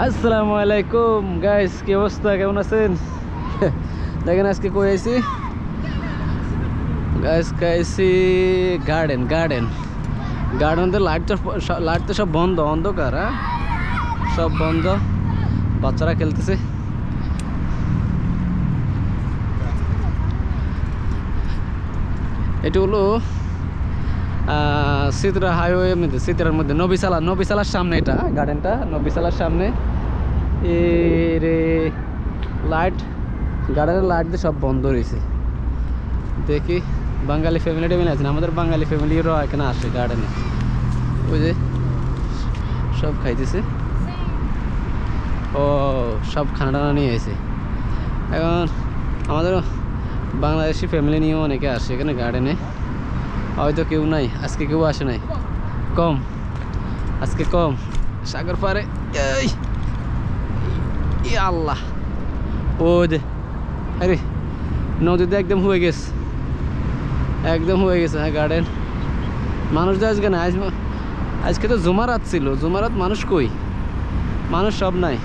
আসসালামু আলাইকুম। গাইস কি অবস্থা? কেমন আছেন? দেখেন আজকে কই আইছি? গাইস খাইছি গার্ডেন গার্ডেন গার্ডেনতে লাইট তো লাইট তো সব বন্ধ, অন্ধকার হ্যাঁ? সব বন্ধ। বাচ্চারা খেলতেছে। এটা হলো সিতরা হাইওয়ে মধ্যে সিতরার মধ্যে নবিসালা নবিসালার সামনে এটা গার্ডেনটা নবিসালার সামনে। এ রে লাইট গার্ডেনের লাইট দিয়ে সব বন্ধ রয়েছে। দেখি, বাঙালি ফ্যামিলি টেমিলি আছে আমাদের বাঙালি ফ্যামিলিরও এখানে আসে গার্ডেনে ওই যে, সব খাইতেছে। ও, সব খানা টানা নিয়ে এসে এখন আমাদের বাংলাদেশি ফ্যামিলি নিয়েও অনেকে আসে এখানে গার্ডেনে হয়তো কেউ নাই, আজকে কেউ আসে নাই। কম, আজকে কম। সাগর পারে, এই আল্লাহ। ও যে, আরে, নদীতে একদম হয়ে গেছে। একদম হয়ে গেছে হ্যাঁ গার্ডেন মানুষ তো আজকে না আজ আজকে তো জুমারাত ছিল। জুমারাত মানুষ কই? মানুষ সব নাই।